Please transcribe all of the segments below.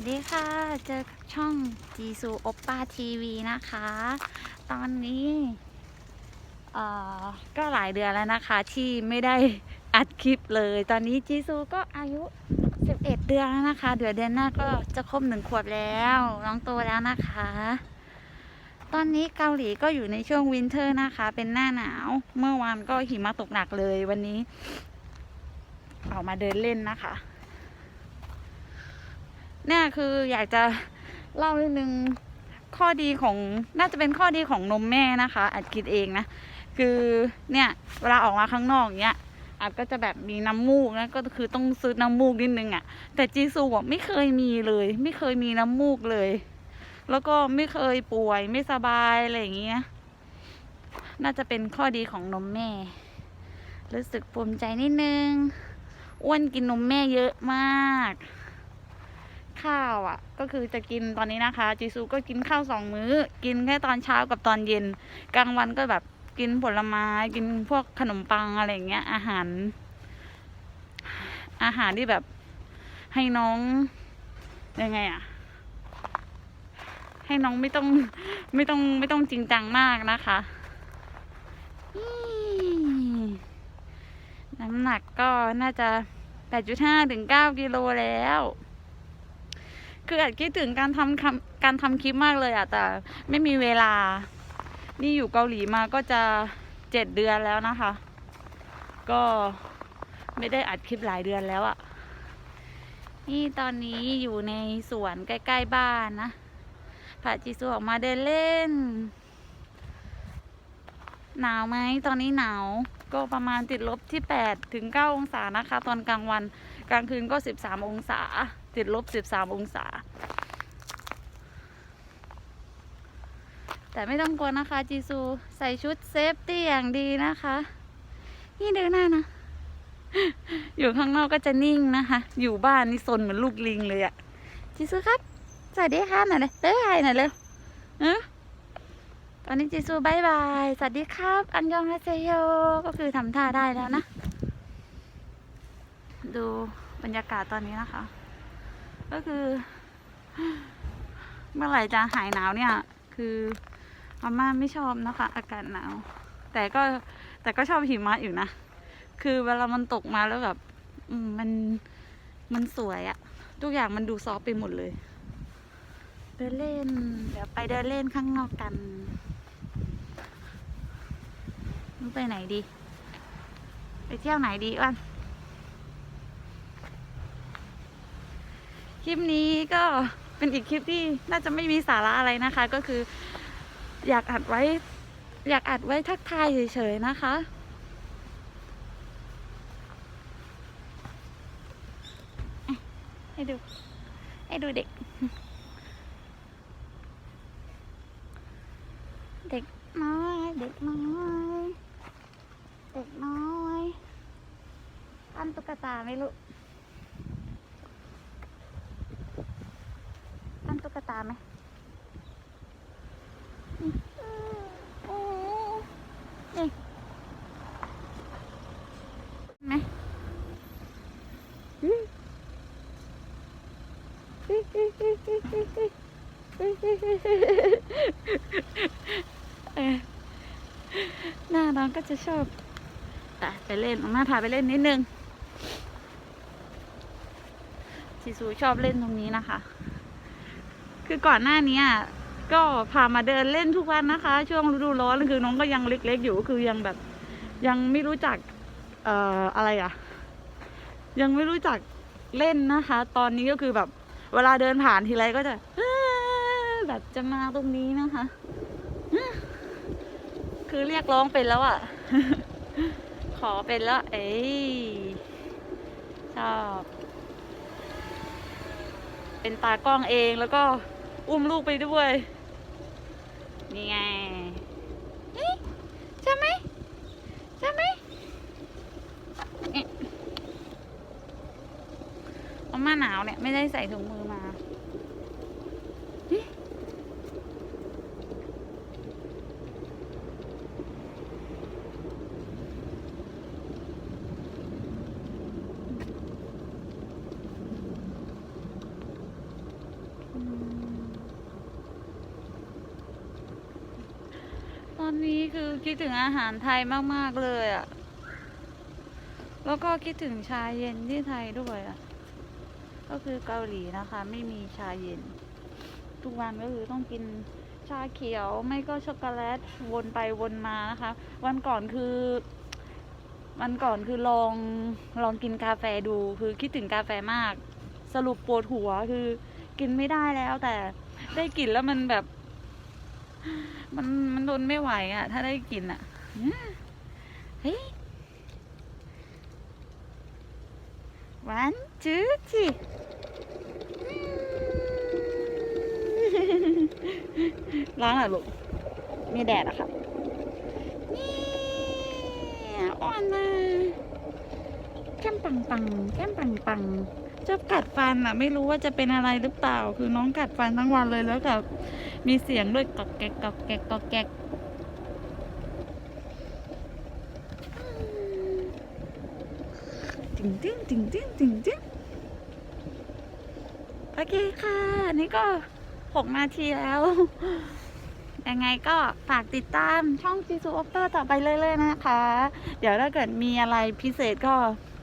วัสดีค่ะ เจอกับช่องจีซูโอปป้าทีวีนะคะ ตอนนี้ เอ่อ ก็หลายเดือนแล้วนะคะ ที่ไม่ได้อัดคลิปเลย ตอนนี้จีซูก็อายุ 11 เดือนแล้วนะคะ เดือนเดือนหน้าก็จะครบหนึ่งขวบแล้วน้องโตแล้วนะคะ ตอนนี้เกาหลีก็อยู่ในช่วงวินเทอร์นะคะ เป็นหน้าหนาว เมื่อวานก็หิมะตกหนักเลยวันนี้ ออกมาเดินเล่นนะคะ เนี่ยคืออยากจะเล่าเรื่งนึงข้อดีของน่าจะเป็นข้อดีของนมแม่นะคะอัดคิดเองนะคือเนี่ยเวลาออกมาข้างนอกเนี้ยอาจก็จะแบบมีน้ำมูกนะก็คือต้องซื้อน้ำมูกนิดนึงอะ่ะ แต่จีซูบอกไม่เคยมีเลย ไม่เคยมีน้ำมูกเลย แล้วก็ไม่เคยป่วยไม่สบายอะไรอย่างเงี้ยน่าจะเป็นข้อดีของนมแม่ รู้สึกภูมิใจนิดนึงอ้วนกินนมแม่เยอะมาก ข้าวอะ ก็คือจะกินตอนนี้นะคะ จีซูก็กินข้าวสองมื้อ กินแค่ตอนเช้ากับตอนเย็น กลางวันก็แบบกินผลไม้ กินพวกขนมปังอะไรอย่างเงี้ย อาหาร อาหารที่แบบให้น้องยังไงอะ ให้น้องไม่ต้องไม่ต้องไม่ต้องจริงจังมากนะคะน้ำหนักก็น่าจะ 8.5ถึง9กิโลแล้ว คืออาจคิดถึงการทำการทำคลิปมากเลยอะแต่ไม่มีเวลา นี่อยู่เกาหลีมาก็จะเจ็ดเดือนแล้วนะคะ ก็ไม่ได้อัดคลิปหลายเดือนแล้วอะนี่ตอนนี้อยู่ในสวนใกล้ ๆ บ้านนะพาจิซูออกมาเดินเล่น หนาวไหมตอนนี้หนาว ก็ประมาณติดลบที่8ถึง9องศานะคะ ตอนกลางวันกลางคืนก็ 13 องศา ติดลบ 13 องศา แต่ไม่ต้องกลัวนะคะ จีซูใส่ชุดเซฟตี้อย่างดีนะคะ นี่ดูหน้านะ อยู่ข้างนอกก็จะนิ่งนะคะ อยู่บ้านนี่ซนเหมือนลูกลิงเลยอะจีซูครับสวัสดีค่ะหน่อยเลยเต้ยหน่อยเร็วเออ ตอนนี้จีซูบายบาย สวัสดีครับ อันยองฮาเซโยก็คือทำท่าได้แล้วนะ ดูบรรยากาศตอนนี้นะคะ ก็คือ เมื่อไหร่จะหายหนาวเนี่ย คืออาม่าไม่ชอบนะคะ อากาศหนาว แต่ก็แต่ก็ชอบหิมะอยู่นะ คือเวลามันตกมาแล้วแบบมันมันสวยอะทุกอย่างมันดูซอฟต์ไปหมดเลย เดินเล่น เดี๋ยวไปเดินเล่นข้างนอกกัน ไปไหนดี ไปเที่ยวไหนดีอ้วนคลิปนี้ก็เป็นอีกคลิปที่น่าจะไม่มีสาระอะไรนะคะ ก็คืออยากอัดไว้ อยากอัดไว้ทักทายเฉยๆนะคะให้ดู ให้ดูเด็ก เด็กน้อย เด็กน้อย ด็กน้อยปั้นตุ๊กตาไหม่รู้ปั้นตุ๊กตาไหมนี่ไหมเออหน้าน้องก็จะชอบ อะไปเล่นน้องหน้าพาไปเล่นนิดนึงชิซูชอบเล่นตรงนี้นะคะ คือก่อนหน้านี้ก็พามาเดินเล่นทุกวันนะคะ ช่วงฤดูร้อนคือน้องก็ยังเล็กๆอยู่คือยังแบบ ยังไม่รู้จักเอ่ออะไรอะยังไม่รู้จักเล่นนะคะ ตอนนี้ก็คือแบบ เวลาเดินผ่านทีไรก็จะแบบจะมาตรงนี้นะคะ คือเรียกร้องเป็นแล้วอะ ขอเป็นแล้วเอ้ยชอบ เป็นตากล้องเองแล้วก็อุ้มลูกไปด้วย นี่ไงเอ๊ะใช่ไหมใช่ไหมเอ๊ะเอามาหนาวเนี่ย ไม่ได้ใส่ถุงมือมาเอ๊ะ อืมตอนนี้ คือคิดถึงอาหารไทยมาก ๆ เลยอะ่ะ แล้วก็คิดถึงชาเย็นที่ไทยด้วยอะ่ะ ก็คือเกาหลีนะคะ ไม่มีชาเย็น ทุกวันก็คือต้องกินชาเขียวไม่ก็ช็อกโกแลตวนไปวนมานะคะ วันก่อนคือ วันก่อนคือลองลองกินกาแฟดู คือคิดถึงกาแฟมาก สรุปปวดหัวคือกินไม่ได้แล้วแต่ได้กลิ่นแล้วมันแบบ มันมันทนไม่ไหวอะ่ะ ถ้าได้กินอะ่ะเฮ้ยวันจื้อจีร้อนอะลูก มีแดดอะครับนี่อ่อนนะแก้มปังปังแก้มปังปัง ชอบกัดฟันอะไม่รู้ว่าจะเป็นอะไรหรือเปล่า คือน้องกัดฟันทั้งวันเลยแล้วกับมีเสียงด้วยกอกแกกกอกแกกกอกแกกติงติงติงติงติงติงโอเคค่ะ นี่ก็หกนาทีแล้ว ยังไงก็ฝากติดตามช่องจีซูออฟเตอร์ต่อไปเรื่อยๆนะคะ เดี๋ยวถ้าเกิดมีอะไรพิเศษก็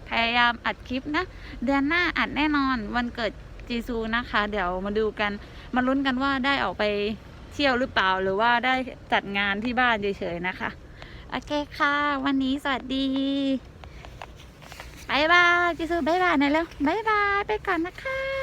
พยายามอัดคลิปนะ เดือนหน้าอัดแน่นอนวันเกิดจีซูนะคะ เดี๋ยวมาดูกัน มาลุ้นกันว่าได้ออกไปเที่ยวหรือเปล่าหรือว่าได้จัดงานที่บ้านเฉยๆนะคะโอเคค่ะ วันนี้สวัสดีบายบายจีซูบายบายหน่อยแล้วบายบายไปก่อนนะคะ